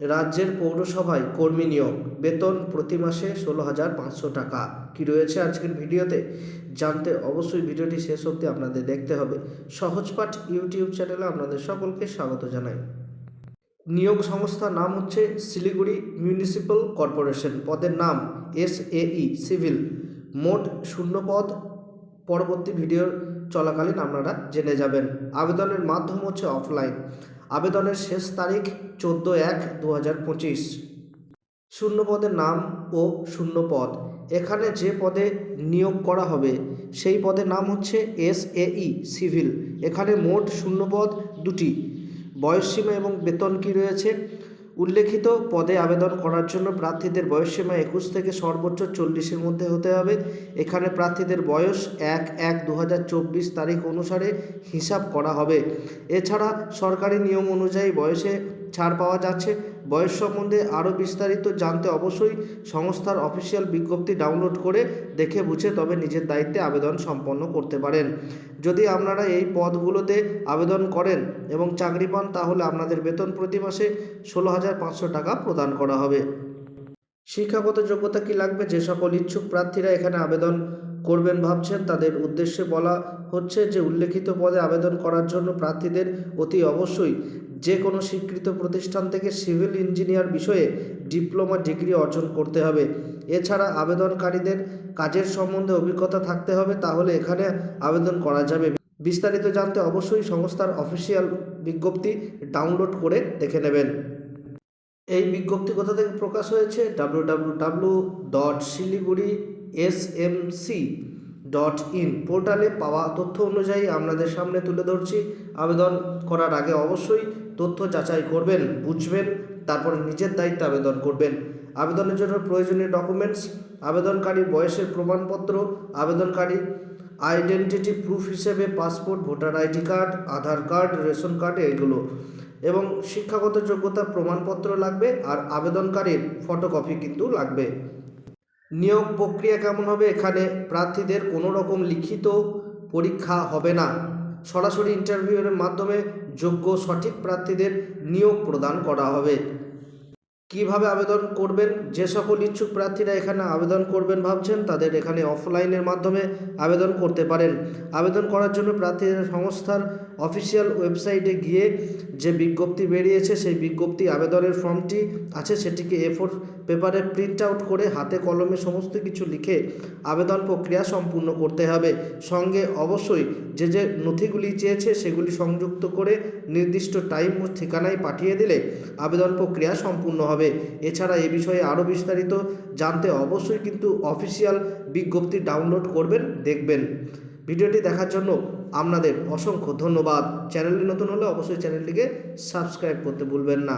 রাজ্যের পৌরসভায় কর্মী নিয়োগ, বেতন প্রতি মাসে ষোলো হাজার পাঁচশো টাকা। কি রয়েছে আজকের ভিডিওতে? জানতে অবশ্যই ভিডিওটি শেষ অবধি আপনাদের দেখতে হবে। সহজপাঠ ইউটিউব চ্যানেলে আপনাদের সকলকে স্বাগত জানাই। নিয়োগ সংস্থার নাম হচ্ছে শিলিগুড়ি মিউনিসিপ্যাল কর্পোরেশন। পদের নাম এস এই সিভিল। মোট শূন্য পদ। পরবর্তী ভিডিওর চলাকালীন আপনারা জেনে যাবেন। আবেদনের মাধ্যম হচ্ছে অফলাইন। আবেদনের শেষ তারিখ চোদ্দ এক দু হাজার পঁচিশ। শূন্য পদের নাম ও শূন্য পদ এখানে যে পদে নিয়োগ করা হবে, সেই পদের নাম হচ্ছে এস ই, সিভিল। এখানে মোট শূন্য পদ দুটি বয়সসীমা এবং বেতন কি রয়েছে? উল্লেখিত পদে আবেদন করার জন্য প্রার্থীদের বয়সসীমা একুশ থেকে সর্বোচ্চ চল্লিশের মধ্যে হতে হবে। এখানে প্রার্থীদের বয়স এক এক দু তারিখ অনুসারে হিসাব করা হবে। এছাড়া সরকারি নিয়ম অনুযায়ী বয়সে ছাড় পাওয়া যাচ্ছে। বয়স সম্বন্ধে আরও বিস্তারিত জানতে অবশ্যই সংস্থার অফিসিয়াল বিজ্ঞপ্তি ডাউনলোড করে দেখে বুঝে তবে নিজের দায়িত্বে আবেদন সম্পন্ন করতে পারেন। যদি আপনারা এই পদগুলোতে আবেদন করেন এবং চাকরি পান, তাহলে আপনাদের বেতন প্রতি মাসে ষোলো হাজার পাঁচশো টাকা প্রদান করা হবে। শিক্ষাগত যোগ্যতা কি লাগবে? যে সকল ইচ্ছুক প্রার্থীরা এখানে আবেদন করবেন ভাবছেন, তাদের উদ্দেশ্যে বলা হচ্ছে যে উল্লেখিত পদে আবেদন করার জন্য প্রার্থীদের অতি অবশ্যই যে কোনো স্বীকৃত প্রতিষ্ঠান থেকে সিভিল ইঞ্জিনিয়ার বিষয়ে ডিপ্লোমা ডিগ্রি অর্জন করতে হবে। এছাড়া আবেদনকারীদের কাজের সম্বন্ধে অভিজ্ঞতা থাকতে হবে, তাহলে এখানে আবেদন করা যাবে। বিস্তারিত জানতে অবশ্যই সংস্থার অফিসিয়াল বিজ্ঞপ্তি ডাউনলোড করে দেখে নেবেন। এই বিজ্ঞপ্তি কোথা থেকে প্রকাশ হয়েছে? W W W dot Siliguri S M C dot in পোর্টালে পাওয়া তথ্য অনুযায়ী আপনাদের সামনে তুলে ধরছি। আবেদন করার আগে অবশ্যই তথ্য যাচাই করবেন, বুঝবেন, তারপরে নিজের দায়িত্বে আবেদন করবেন। আবেদনের জন্য প্রয়োজনীয় ডকুমেন্টস আবেদনকারী বয়সের প্রমাণপত্র, আবেদনকারী আইডেন্টিটি প্রুফ হিসেবে passport voter ID card Aadhaar card ration card এগুলো। এবং শিক্ষাগত যোগ্যতার প্রমাণপত্র লাগবে আর আবেদনকারীর ফটোকপি কিন্তু লাগবে। নিয়োগ প্রক্রিয়া কেমন হবে এখানে প্রার্থীদের কোনো রকম লিখিত পরীক্ষা হবে না। সরাসরি ইন্টারভিউয়ের মাধ্যমে যোগ্য সঠিক প্রার্থীদের নিয়োগ প্রদান করা হবে। কীভাবে আবেদন করবেন? যে সকল ইচ্ছুক প্রার্থীরা এখানে আবেদন করবেন ভাবছেন, তাদের এখানে অফলাইনের মাধ্যমে আবেদন করতে পারেন। আবেদন করার জন্য প্রার্থীদের সংস্থার অফিসিয়াল ওয়েবসাইটে গিয়ে যে বিজ্ঞপ্তি বেরিয়েছে, সেই বিজ্ঞপ্তি আবেদনের ফর্মটি আছে, সেটিকে এ ফোর পেপারে প্রিন্ট আউট করে হাতে কলমে সমস্ত কিছু লিখে আবেদন প্রক্রিয়া সম্পূর্ণ করতে হবে। সঙ্গে অবশ্যই যে যে নথিগুলি চেয়েছে, সেগুলি সংযুক্ত করে নির্দিষ্ট টাইম ও ঠিকানায় পাঠিয়ে দিলে আবেদন প্রক্রিয়া সম্পূর্ণ হবে। এছাড়া এ বিষয়ে আরও বিস্তারিত জানতে অবশ্যই কিন্তু অফিসিয়াল বিজ্ঞপ্তি ডাউনলোড করবেন, দেখবেন। ভিডিওটি দেখার জন্য আপনাদের অসংখ্য ধন্যবাদ। চ্যানেলটি নতুন হলে অবশ্যই চ্যানেলটিকে সাবস্ক্রাইব করতে ভুলবেন না।